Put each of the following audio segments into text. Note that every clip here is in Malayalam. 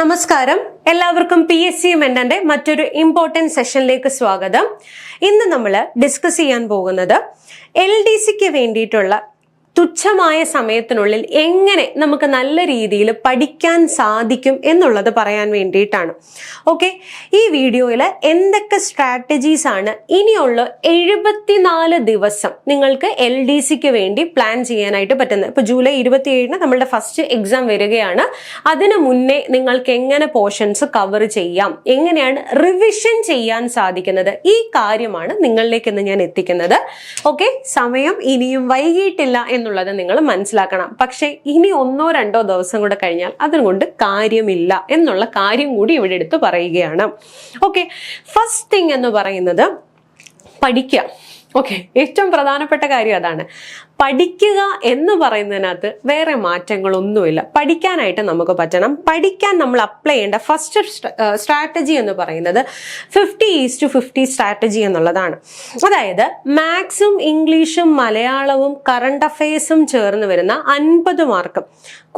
നമസ്കാരം. എല്ലാവർക്കും പി എസ് സി മെന്റന്റെ മറ്റൊരു ഇമ്പോർട്ടന്റ് സെഷനിലേക്ക് സ്വാഗതം. ഇന്ന് നമ്മൾ ഡിസ്കസ് ചെയ്യാൻ പോകുന്നത് എൽ ഡി സിക്ക് വേണ്ടിയിട്ടുള്ള തുച്ഛമായ സമയത്തിനുള്ളിൽ എങ്ങനെ നമുക്ക് നല്ല രീതിയിൽ പഠിക്കാൻ സാധിക്കും എന്നുള്ളത് പറയാൻ വേണ്ടിയിട്ടാണ്. ഓക്കെ? ഈ വീഡിയോയിൽ എന്തൊക്കെ സ്ട്രാറ്റജീസ് ആണ് ഇനിയുള്ള എഴുപത്തിനാല് ദിവസം നിങ്ങൾക്ക് എൽ ഡി സിക്ക് വേണ്ടി പ്ലാൻ ചെയ്യാനായിട്ട് പറ്റുന്നത്. ഇപ്പോൾ ജൂലൈ ഇരുപത്തിയേഴിന് നമ്മളുടെ ഫസ്റ്റ് എക്സാം വരികയാണ്. അതിനു മുന്നേ നിങ്ങൾക്ക് എങ്ങനെ പോർഷൻസ് കവർ ചെയ്യാം? എങ്ങനെയാണ് റിവിഷൻ ചെയ്യാൻ സാധിക്കുന്നത്? ഈ കാര്യമാണ് നിങ്ങളിലേക്ക് ഇന്ന് ഞാൻ എത്തിക്കുന്നത്. ഓക്കെ? സമയം ഇനിയും വൈകിട്ടില്ല എന്നുള്ളത് നിങ്ങൾ മനസ്സിലാക്കണം. പക്ഷേ ഇനി ഒന്നോ രണ്ടോ ദിവസം കൂടെ കഴിഞ്ഞാൽ അതുകൊണ്ട് കാര്യമില്ല എന്നുള്ള കാര്യം കൂടി ഇവിടെ എടുത്ത് പറയുകയാണ്. ഓക്കെ ഫസ്റ്റ് തിങ് എന്ന് പറയുന്നത് പഠിക്കുക. ഓക്കെ ഏറ്റവും പ്രധാനപ്പെട്ട കാര്യം അതാണ്. പഠിക്കുക എന്ന് പറയുന്നതിനകത്ത് വേറെ മാറ്റങ്ങളൊന്നുമില്ല. പഠിക്കാനായിട്ട് നമുക്ക് പറ്റണം. പഠിക്കാൻ നമ്മൾ അപ്ലൈ ചെയ്യേണ്ട ഫസ്റ്റ് സ്ട്രാറ്റജി എന്ന് പറയുന്നത് fifty is to fifty strategy എന്നുള്ളതാണ്. അതായത് മാത്സും ഇംഗ്ലീഷും മലയാളവും കറണ്ട് അഫയേഴ്സും ചേർന്ന് വരുന്ന അൻപത് മാർക്ക്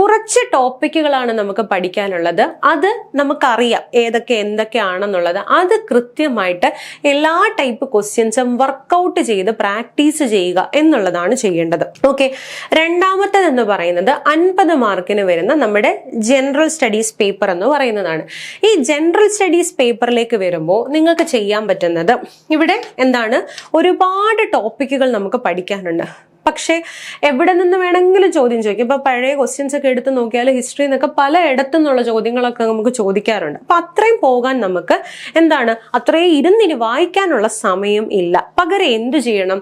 കുറച്ച് ടോപ്പിക്കുകളാണ് നമുക്ക് പഠിക്കാനുള്ളത്. അത് നമുക്കറിയാം ഏതൊക്കെ എന്തൊക്കെയാണെന്നുള്ളത്. അത് കൃത്യമായിട്ട് എല്ലാ ടൈപ്പ് ക്വസ്റ്റ്യൻസും വർക്കൗട്ട് ചെയ്ത് പ്രാക്ടീസ് ചെയ്യുക എന്നുള്ളതാണ് ചെയ്യേണ്ടത്. ഓക്കെ രണ്ടാമത്തേത് എന്ന് പറയുന്നത് അൻപത് മാർക്കിന് വരുന്ന നമ്മുടെ ജനറൽ സ്റ്റഡീസ് പേപ്പർ എന്ന് പറയുന്നതാണ്. ഈ ജനറൽ സ്റ്റഡീസ് പേപ്പറിലേക്ക് വരുമ്പോൾ നിങ്ങൾക്ക് ചെയ്യാൻ പറ്റുന്നത് ഇവിടെ എന്താണ്? ഒരുപാട് ടോപ്പിക്കുകൾ നമുക്ക് പഠിക്കാനുണ്ട്. പക്ഷേ എവിടെ നിന്ന് വേണമെങ്കിലും ചോദ്യം ചോദിക്കും. ഇപ്പൊ പഴയ ക്വസ്റ്റ്യൻസ് ഒക്കെ എടുത്ത് നോക്കിയാൽ ഹിസ്റ്ററി എന്നൊക്കെ പല ഇടത്തുനിന്നുള്ള ചോദ്യങ്ങളൊക്കെ നമുക്ക് ചോദിക്കാറുണ്ട്. അപ്പൊ അത്രയും പോകാൻ നമുക്ക് എന്താണ്? അത്രയും ഇരുന്നിന് വായിക്കാനുള്ള സമയം ഇല്ല. പകരം എന്തു ചെയ്യണം?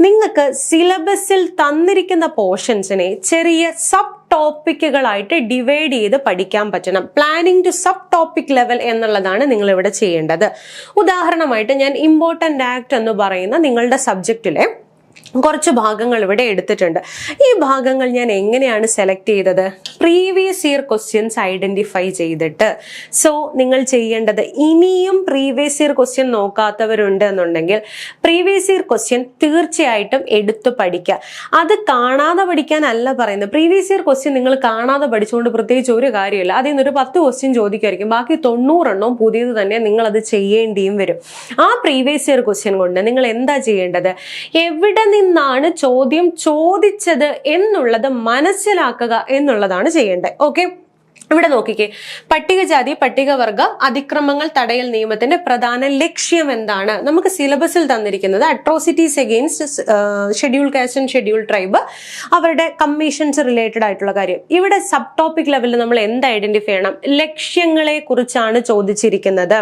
നിങ്ങൾക്ക് സിലബസിൽ തന്നിരിക്കുന്ന പോർഷൻസിനെ ചെറിയ സബ് ടോപ്പിക്കുകളായിട്ട് ഡിവൈഡ് ചെയ്ത് പഠിക്കാൻ പറ്റണം. Planning to sub topic level എന്നുള്ളതാണ് നിങ്ങൾ ഇവിടെ ചെയ്യേണ്ടത്. ഉദാഹരണമായിട്ട് ഞാൻ ഇമ്പോർട്ടന്റ് ആക്ട് എന്ന് പറയുന്ന നിങ്ങളുടെ സബ്ജക്റ്റിലെ കുറച്ച് ഭാഗങ്ങൾ ഇവിടെ എടുത്തിട്ടുണ്ട്. ഈ ഭാഗങ്ങൾ ഞാൻ എങ്ങനെയാണ് സെലക്ട് ചെയ്തത്? പ്രീവിയസ് ഇയർ ക്വസ്റ്റ്യൻസ് ഐഡന്റിഫൈ ചെയ്തിട്ട്. സോ നിങ്ങൾ ചെയ്യേണ്ടത് ഇനിയും പ്രീവിയസ് ഇയർ ക്വസ്റ്റ്യൻ നോക്കാത്തവരുണ്ട് എന്നുണ്ടെങ്കിൽ പ്രീവിയസ് ഇയർ ക്വസ്റ്റ്യൻ തീർച്ചയായിട്ടും എടുത്തു പഠിക്കുക. അത് കാണാതെ പഠിക്കാനല്ല പറയുന്നത്. പ്രീവിയസ് ഇയർ ക്വസ്റ്റ്യൻ നിങ്ങൾ കാണാതെ പഠിച്ചുകൊണ്ട് പ്രത്യേകിച്ച് ഒരു കാര്യമില്ല. അതിൽ നിന്നൊരു പത്ത് ക്വസ്റ്റ്യൻ ചോദിക്കുമായിരിക്കും. ബാക്കി തൊണ്ണൂറെണ്ണവും പുതിയത് തന്നെ നിങ്ങൾ അത് ചെയ്യേണ്ടിയും വരും. ആ പ്രീവിയസ് ഇയർ ക്വസ്റ്റ്യൻ കൊണ്ട് നിങ്ങൾ എന്താ ചെയ്യേണ്ടത്? എവിടെ നിന്നാണ് ചോദ്യം ചോദിച്ചത് എന്നുള്ളത് മനസ്സിലാക്കുക എന്നുള്ളതാണ് ചെയ്യേണ്ടത്. ഓക്കെ ഇവിടെ നോക്കിക്കേ. പട്ടികജാതി പട്ടികവർഗ അതിക്രമങ്ങൾ തടയൽ നിയമത്തിന്റെ പ്രധാന ലക്ഷ്യം എന്താണ്? നമുക്ക് സിലബസിൽ തന്നിരിക്കുന്നത് atrocities against schedule caste and schedule tribe അവരുടെ കമ്മീഷൻസ് റിലേറ്റഡ് ആയിട്ടുള്ള കാര്യം. ഇവിടെ സബ് ടോപ്പിക് ലെവലിൽ നമ്മൾ എന്ത് ഐഡന്റിഫൈ ചെയ്യണം? ലക്ഷ്യങ്ങളെ കുറിച്ചാണ് ചോദിച്ചിരിക്കുന്നത്.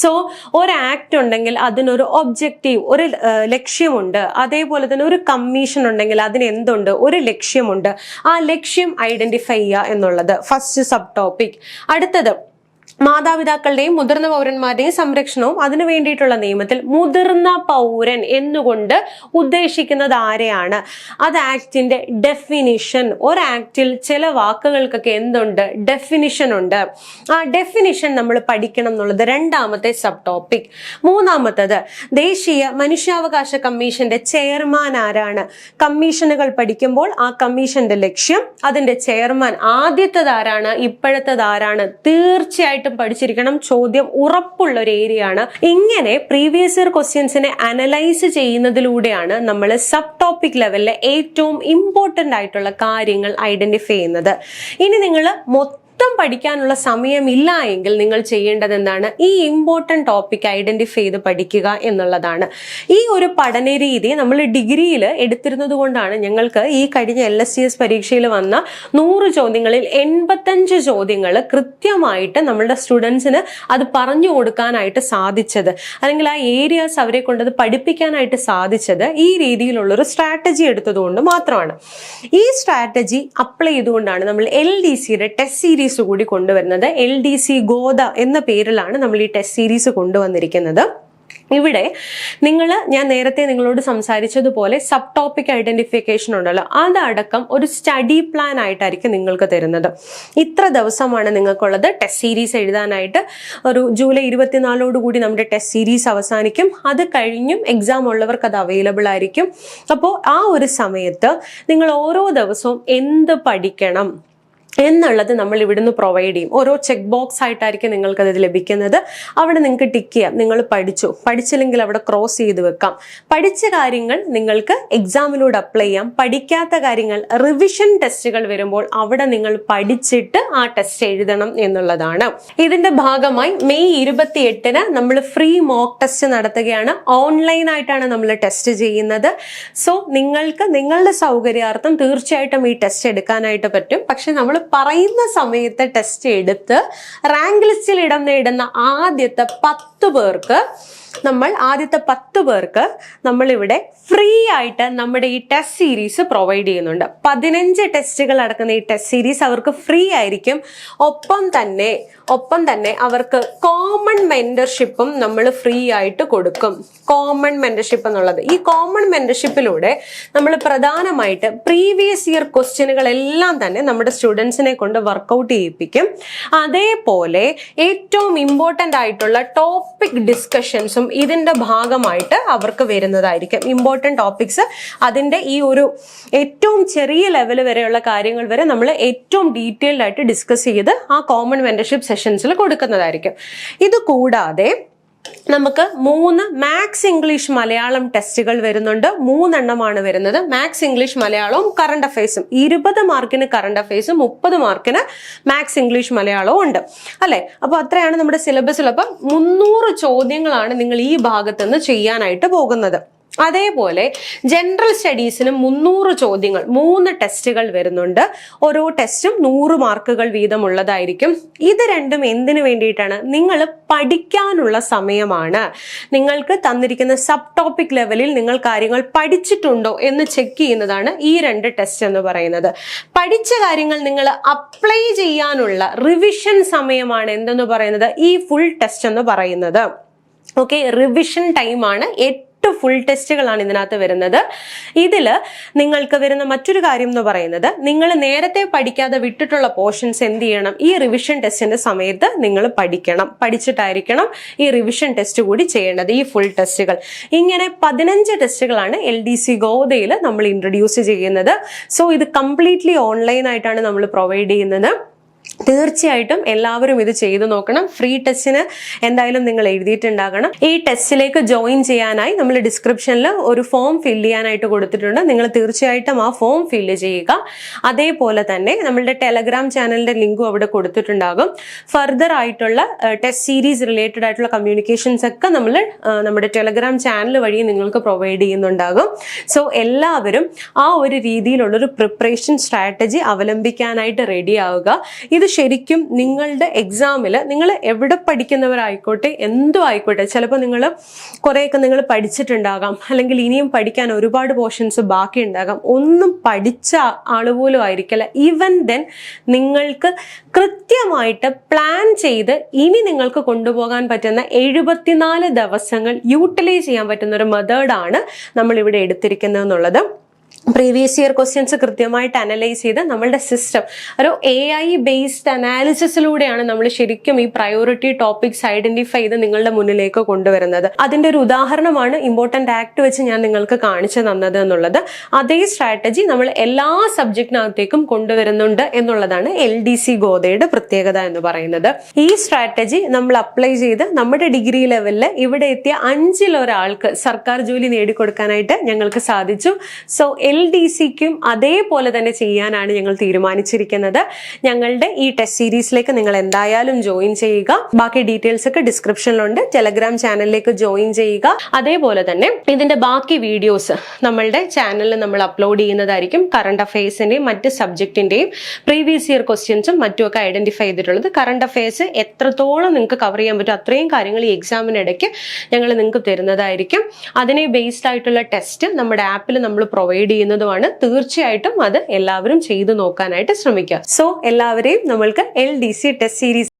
സോ ഒരു ആക്ട് ഉണ്ടെങ്കിൽ അതിനൊരു ഒബ്ജക്റ്റീവ് ഒരു ലക്ഷ്യമുണ്ട്. അതേപോലെ തന്നെ ഒരു കമ്മീഷൻ ഉണ്ടെങ്കിൽ അതിന് എന്തുണ്ട്? ഒരു ലക്ഷ്യമുണ്ട്. ആ ലക്ഷ്യം ഐഡന്റിഫൈ ചെയ്യുക എന്നുള്ളത്. First subtopic. അടുത്തത് മാതാപിതാക്കളുടെയും മുതിർന്ന പൗരന്മാരുടെയും സംരക്ഷണവും അതിനു വേണ്ടിയിട്ടുള്ള നിയമത്തിൽ മുതിർന്ന പൗരൻ എന്നുകൊണ്ട് ഉദ്ദേശിക്കുന്നത് ആരെയാണ്? അത് ആക്ടിന്റെ ഡെഫിനിഷൻ. ഒരു ആക്ടിൽ ചില വാക്കുകൾക്കൊക്കെ എന്തുണ്ട്? ഡെഫിനിഷൻ ഉണ്ട്. ആ ഡെഫിനിഷൻ നമ്മൾ പഠിക്കണം എന്നുള്ളത് രണ്ടാമത്തെ സബ് ടോപ്പിക് മൂന്നാമത്തത് ദേശീയ മനുഷ്യാവകാശ കമ്മീഷന്റെ ചെയർമാൻ ആരാണ്? കമ്മീഷനുകൾ പഠിക്കുമ്പോൾ ആ കമ്മീഷന്റെ ലക്ഷ്യം അതിന്റെ ചെയർമാൻ ആദ്യത്തെ ആരാണ് ഇപ്പോഴത്തേത് തീർച്ചയായിട്ടും പഠിച്ചിരിക്കണം. ചോദ്യം ഉറപ്പുള്ള ഒരു ഏരിയ ആണ്. ഇങ്ങനെ പ്രീവിയസ് ഇയർ ക്വസ്റ്റ്യൻസിനെ അനലൈസ് ചെയ്യുന്നതിലൂടെയാണ് നമ്മൾ സബ് ടോപ്പിക് ലെവലിലെ ഏറ്റവും ഇമ്പോർട്ടന്റ് ആയിട്ടുള്ള കാര്യങ്ങൾ ഐഡന്റിഫൈ ചെയ്യുന്നത്. ഇനി നിങ്ങൾ മൊത്തം പഠിക്കാനുള്ള സമയമില്ല എങ്കിൽ നിങ്ങൾ ചെയ്യേണ്ടത് എന്താണ് ഈ ഇമ്പോർട്ടന്റ് ടോപ്പിക് ഐഡന്റിഫൈ ചെയ്ത് പഠിക്കുക എന്നുള്ളതാണ്. ഈ ഒരു പഠന രീതി നമ്മൾ ഡിഗ്രിയിൽ എടുത്തിരുന്നത് കൊണ്ടാണ് ഞങ്ങൾക്ക് ഈ കഴിഞ്ഞ എൽ എസ് സി എസ് പരീക്ഷയിൽ വന്ന നൂറ് ചോദ്യങ്ങളിൽ എൺപത്തഞ്ച് ചോദ്യങ്ങൾ കൃത്യമായിട്ട് നമ്മളുടെ സ്റ്റുഡൻസിന് അത് പറഞ്ഞു കൊടുക്കാനായിട്ട് സാധിച്ചത്. അല്ലെങ്കിൽ ആ ഏരിയാസ് അവരെ കൊണ്ടത് പഠിപ്പിക്കാനായിട്ട് സാധിച്ചത് ഈ രീതിയിലുള്ളൊരു സ്ട്രാറ്റജി എടുത്തതുകൊണ്ട് മാത്രമാണ്. ഈ സ്ട്രാറ്റജി അപ്ലൈ ചെയ്തുകൊണ്ടാണ് നമ്മൾ എൽ ഡി സിയുടെ ടെസ്റ്റ് സീരീസ് കൂടി കൊണ്ടുവരുന്നത്. എൽ ഡി സി ഗോദ എന്ന പേരിലാണ് നമ്മൾ ഈ ടെസ്റ്റ് സീരീസ് കൊണ്ടുവന്നിരിക്കുന്നത്. ഇവിടെ നിങ്ങൾ ഞാൻ നേരത്തെ നിങ്ങളോട് സംസാരിച്ചതുപോലെ സബ് ടോപ്പിക് ഐഡന്റിഫിക്കേഷൻ ഉണ്ടല്ലോ. അതടക്കം ഒരു സ്റ്റഡി പ്ലാൻ ആയിട്ടായിരിക്കും നിങ്ങൾക്ക് തരുന്നത്. ഇത്ര ദിവസമാണ് നിങ്ങൾക്കുള്ളത് ടെസ്റ്റ് സീരീസ് എഴുതാനായിട്ട്. ഒരു ജൂലൈ ഇരുപത്തിനാലോട് കൂടി നമ്മുടെ ടെസ്റ്റ് സീരീസ് അവസാനിക്കും. അത് കഴിഞ്ഞും എക്സാം ഉള്ളവർക്ക് അത് അവൈലബിൾ ആയിരിക്കും. അപ്പോൾ ആ ഒരു സമയത്ത് നിങ്ങൾ ഓരോ ദിവസവും എന്ത് പഠിക്കണം? എന്നുള്ളത് നമ്മൾ ഇവിടുന്ന് പ്രൊവൈഡ് ചെയ്യും. ഓരോ ചെക്ക് ബോക്സ് ആയിട്ടായിരിക്കും നിങ്ങൾക്കത് ലഭിക്കുന്നത്. അവിടെ നിങ്ങൾക്ക് ടിക്ക് ചെയ്യാം. നിങ്ങൾ പഠിച്ചു. പഠിച്ചില്ലെങ്കിൽ അവിടെ ക്രോസ് ചെയ്ത് വെക്കാം. പഠിച്ച കാര്യങ്ങൾ നിങ്ങൾക്ക് എക്സാമിലൂടെ അപ്ലൈ ചെയ്യാം. പഠിക്കാത്ത കാര്യങ്ങൾ റിവിഷൻ ടെസ്റ്റുകൾ വരുമ്പോൾ അവിടെ നിങ്ങൾ പഠിച്ചിട്ട് ആ ടെസ്റ്റ് എഴുതണം എന്നുള്ളതാണ്. ഇതിന്റെ ഭാഗമായി മെയ് ഇരുപത്തി എട്ടിന് നമ്മൾ ഫ്രീ മോക്ക് ടെസ്റ്റ് നടത്തുകയാണ്. ഓൺലൈൻ ആയിട്ടാണ് നമ്മൾ ടെസ്റ്റ് ചെയ്യുന്നത്. സോ നിങ്ങൾക്ക് നിങ്ങളുടെ സൗകര്യാർത്ഥം തീർച്ചയായിട്ടും ഈ ടെസ്റ്റ് എടുക്കാനായിട്ട് പറ്റും. പക്ഷെ നമ്മൾ പറയുന്ന സമയത്ത് ടെസ്റ്റ് എടുത്ത് റാങ്ക് ലിസ്റ്റിൽ ഇടം നേടുന്ന ആദ്യത്തെ പത്ത് പേർക്ക് നമ്മൾ ആദ്യത്തെ പത്ത് പേർക്ക് നമ്മളിവിടെ ഫ്രീ ആയിട്ട് നമ്മുടെ ഈ ടെസ്റ്റ് സീരീസ് പ്രൊവൈഡ് ചെയ്യുന്നുണ്ട്. പതിനഞ്ച് ടെസ്റ്റുകൾ അടക്കുന്ന ഈ ടെസ്റ്റ് സീരീസ് അവർക്ക് ഫ്രീ ആയിരിക്കും. ഒപ്പം തന്നെ ഒപ്പം തന്നെ അവർക്ക് കോമൺ മെന്റർഷിപ്പും നമ്മൾ ഫ്രീ ആയിട്ട് കൊടുക്കും. കോമൺ മെന്റർഷിപ്പ് എന്നുള്ളത്. ഈ കോമൺ മെന്റർഷിപ്പിലൂടെ നമ്മൾ പ്രധാനമായിട്ട് പ്രീവിയസ് ഇയർ ക്വസ്റ്റ്യനുകളെല്ലാം തന്നെ നമ്മുടെ സ്റ്റുഡൻസിനെ കൊണ്ട് വർക്കൗട്ട് ചെയ്യിപ്പിക്കും. അതേപോലെ ഏറ്റവും ഇമ്പോർട്ടന്റ് ആയിട്ടുള്ള ടോപ്പിക് ഡിസ്കഷൻസും ഇതിന്റെ ഭാഗമായിട്ട് അവർക്ക് വരുന്നതായിരിക്കും. ഇമ്പോർട്ടന്റ് ടോപ്പിക്സ് അതിന്റെ ഈ ഒരു ഏറ്റവും ചെറിയ ലെവൽ വരെയുള്ള കാര്യങ്ങൾ വരെ നമ്മൾ ഏറ്റവും ഡീറ്റെയിൽഡ് ആയിട്ട് ഡിസ്കസ് ചെയ്ത് ആ കോമൺ മെന്റർഷിപ്പ് സെഷൻസിൽ കൊടുക്കുന്നതായിരിക്കും. ഇത് കൂടാതെ നമുക്ക് മൂന്ന് മാത്സ് ഇംഗ്ലീഷ് മലയാളം ടെസ്റ്റുകൾ വരുന്നുണ്ട്. മൂന്നെണ്ണമാണ് വരുന്നത്. മാത്സ് ഇംഗ്ലീഷ് മലയാളവും കറണ്ട് അഫയേഴ്സും ഇരുപത് മാർക്കിന് കറണ്ട് അഫയേഴ്സും മുപ്പത് മാർക്കിന് മാത്സ് ഇംഗ്ലീഷ് മലയാളവും ഉണ്ട്. അല്ലേ? അപ്പോൾ അത്രയാണ് നമ്മുടെ സിലബസിൽ അപ്പം മുന്നൂറ് ചോദ്യങ്ങളാണ് നിങ്ങൾ ഈ ഭാഗത്തുനിന്ന് ചെയ്യാനായിട്ട് പോകുന്നത്. അതേപോലെ ജനറൽ സ്റ്റഡീസിന് മുന്നൂറ് ചോദ്യങ്ങൾ മൂന്ന് ടെസ്റ്റുകൾ വരുന്നുണ്ട്. ഓരോ ടെസ്റ്റും നൂറ് മാർക്കുകൾ വീതമുള്ളതായിരിക്കും. ഇത് രണ്ടും എന്തിനു വേണ്ടിയിട്ടാണ്? നിങ്ങൾ പഠിക്കാനുള്ള സമയമാണ്. നിങ്ങൾക്ക് തന്നിരിക്കുന്ന സബ് ടോപ്പിക് ലെവലിൽ നിങ്ങൾ കാര്യങ്ങൾ പഠിച്ചിട്ടുണ്ടോ എന്ന് ചെക്ക് ചെയ്യുന്നതാണ് ഈ രണ്ട് ടെസ്റ്റ് എന്ന് പറയുന്നത്. പഠിച്ച കാര്യങ്ങൾ നിങ്ങൾ അപ്ലൈ ചെയ്യാനുള്ള റിവിഷൻ സമയമാണ് എന്തെന്ന് പറയുന്നത്? ഈ ഫുൾ ടെസ്റ്റ് എന്ന് പറയുന്നത്. ഓക്കെ റിവിഷൻ ടൈമാണ് ഏറ്റവും എട്ട് ഫുൾ ടെസ്റ്റുകളാണ് ഇതിനകത്ത് വരുന്നത്. ഇതിൽ നിങ്ങൾക്ക് വരുന്ന മറ്റൊരു കാര്യം എന്ന് പറയുന്നത് നിങ്ങൾ നേരത്തെ പഠിക്കാതെ വിട്ടിട്ടുള്ള പോർഷൻസ് എന്ത് ചെയ്യണം? ഈ റിവിഷൻ ടെസ്റ്റിന്റെ സമയത്ത് നിങ്ങൾ പഠിക്കണം. പഠിച്ചിട്ടായിരിക്കണം ഈ റിവിഷൻ ടെസ്റ്റ് കൂടി ചെയ്യേണ്ടത് ഈ ഫുൾ ടെസ്റ്റുകൾ ഇങ്ങനെ പതിനഞ്ച് ടെസ്റ്റുകളാണ് എൽ ഡി സി ഗോദയിൽ നമ്മൾ ഇൻട്രൊഡ്യൂസ് ചെയ്യുന്നത്. സോ ഇത് കംപ്ലീറ്റ്ലി ഓൺലൈൻ ആയിട്ടാണ് നമ്മൾ പ്രൊവൈഡ് ചെയ്യുന്നത്. തീർച്ചയായിട്ടും എല്ലാവരും ഇത് ചെയ്തു നോക്കണം. ഫ്രീ ടെസ്റ്റിന് എന്തായാലും നിങ്ങൾ എഴുതിയിട്ടുണ്ടാകണം. ഈ ടെസ്റ്റിലേക്ക് ജോയിൻ ചെയ്യാനായി നമ്മൾ ഡിസ്ക്രിപ്ഷനിൽ ഒരു ഫോം ഫില്ല് ചെയ്യാനായിട്ട് കൊടുത്തിട്ടുണ്ട്. നിങ്ങൾ തീർച്ചയായിട്ടും ആ ഫോം ഫില്ല് ചെയ്യുക. അതേപോലെ തന്നെ നമ്മളുടെ ടെലഗ്രാം ചാനലിന്റെ ലിങ്കും അവിടെ കൊടുത്തിട്ടുണ്ടാകും. ഫർദർ ആയിട്ടുള്ള ടെസ്റ്റ് സീരീസ് റിലേറ്റഡ് ആയിട്ടുള്ള കമ്മ്യൂണിക്കേഷൻസ് ഒക്കെ നമ്മൾ നമ്മുടെ ടെലഗ്രാം ചാനൽ വഴി നിങ്ങൾക്ക് പ്രൊവൈഡ് ചെയ്യുന്നുണ്ടാകും. സോ എല്ലാവരും ആ ഒരു രീതിയിലുള്ളൊരു പ്രിപ്പറേഷൻ സ്ട്രാറ്റജി അവലംബിക്കാനായിട്ട് റെഡി ആവുക. ഇത് ശരിക്കും നിങ്ങളുടെ എക്സാമിൽ നിങ്ങൾ എവിടെ പഠിക്കുന്നവരായിക്കോട്ടെ എന്തോ ആയിക്കോട്ടെ ചിലപ്പോൾ നിങ്ങൾ കുറേയൊക്കെ നിങ്ങൾ പഠിച്ചിട്ടുണ്ടാകാം അല്ലെങ്കിൽ ഇനിയും പഠിക്കാൻ ഒരുപാട് പോർഷൻസ് ബാക്കി ഉണ്ടാകാം ഒന്നും പഠിച്ച ആൾ പോലും ആയിരിക്കില്ല. ഈവൻ ദെൻ നിങ്ങൾക്ക് കൃത്യമായിട്ട് പ്ലാൻ ചെയ്ത് ഇനി നിങ്ങൾക്ക് കൊണ്ടുപോകാൻ പറ്റുന്ന എഴുപത്തിനാല് ദിവസങ്ങൾ യൂട്ടിലൈസ് ചെയ്യാൻ പറ്റുന്ന ഒരു മെത്തേഡാണ് നമ്മളിവിടെ എടുത്തിരിക്കുന്നത് എന്നുള്ളത് പ്രീവിയസ് ഇയർ ക്വസ്റ്റ്യൻസ് കൃത്യമായിട്ട് അനലൈസ് ചെയ്ത് നമ്മളുടെ സിസ്റ്റം ഒരു എ ഐ ബേസ്ഡ് അനാലിസിസിലൂടെയാണ് നമ്മൾ ശരിക്കും ഈ പ്രയോറിറ്റി ടോപ്പിക്സ് ഐഡന്റിഫൈ ചെയ്ത് നിങ്ങളുടെ മുന്നിലേക്ക് കൊണ്ടുവരുന്നത്. അതിന്റെ ഒരു ഉദാഹരണമാണ് ഇമ്പോർട്ടന്റ് ആക്ട് വെച്ച് ഞാൻ നിങ്ങൾക്ക് കാണിച്ചു തന്നത് എന്നുള്ളത്. അതേ സ്ട്രാറ്റജി നമ്മൾ എല്ലാ സബ്ജക്റ്റിനകത്തേക്കും കൊണ്ടുവരുന്നുണ്ട് എന്നുള്ളതാണ് എൽ ഡി സി ഗോതയുടെ പ്രത്യേകത എന്ന് പറയുന്നത്. ഈ സ്ട്രാറ്റജി നമ്മൾ അപ്ലൈ ചെയ്ത് നമ്മുടെ ഡിഗ്രി ലെവലിൽ ഇവിടെ എത്തിയ അഞ്ചിലൊരാൾക്ക് സർക്കാർ ജോലി നേടിക്കൊടുക്കാനായിട്ട് ഞങ്ങൾക്ക് സാധിച്ചു. സോ ഡി സിക്കും അതേപോലെ തന്നെ ചെയ്യാനാണ് ഞങ്ങൾ തീരുമാനിച്ചിരിക്കുന്നത്. ഞങ്ങളുടെ ഈ ടെസ്റ്റ് സീരീസിലേക്ക് നിങ്ങൾ എന്തായാലും ജോയിൻ ചെയ്യുക. ബാക്കി ഡീറ്റെയിൽസ് ഒക്കെ ഡിസ്ക്രിപ്ഷനിലുണ്ട് ടെലഗ്രാം ചാനലിലേക്ക് ജോയിൻ ചെയ്യുക. അതേപോലെ തന്നെ ഇതിന്റെ ബാക്കി വീഡിയോസ് നമ്മളുടെ ചാനലിൽ നമ്മൾ അപ്ലോഡ് ചെയ്യുന്നതായിരിക്കും. കറണ്ട് അഫയേഴ്സിന്റെയും മറ്റ് സബ്ജക്റ്റിന്റെയും പ്രീവിയസ് ഇയർ ക്വസ്റ്റ്യൻസും മറ്റുമൊക്കെ ഐഡന്റിഫൈ ചെയ്തിട്ടുള്ളത്. കറണ്ട് അഫയേഴ്സ് എത്രത്തോളം നിങ്ങൾക്ക് കവർ ചെയ്യാൻ പറ്റും അത്രയും കാര്യങ്ങൾ ഈ എക്സാമിനിടയ്ക്ക് ഞങ്ങൾ നിങ്ങൾക്ക് തരുന്നതായിരിക്കും. അതിനെ ബേസ്ഡ് ആയിട്ടുള്ള ടെസ്റ്റ് നമ്മുടെ ആപ്പിൽ നമ്മൾ പ്രൊവൈഡ് ചെയ്യുന്നതുമാണ്. തീർച്ചയായിട്ടും അത് എല്ലാവരും ചെയ്തു നോക്കാനായിട്ട് ശ്രമിക്കുക. സോ എല്ലാവരെയും നമ്മൾക്ക് L D C test series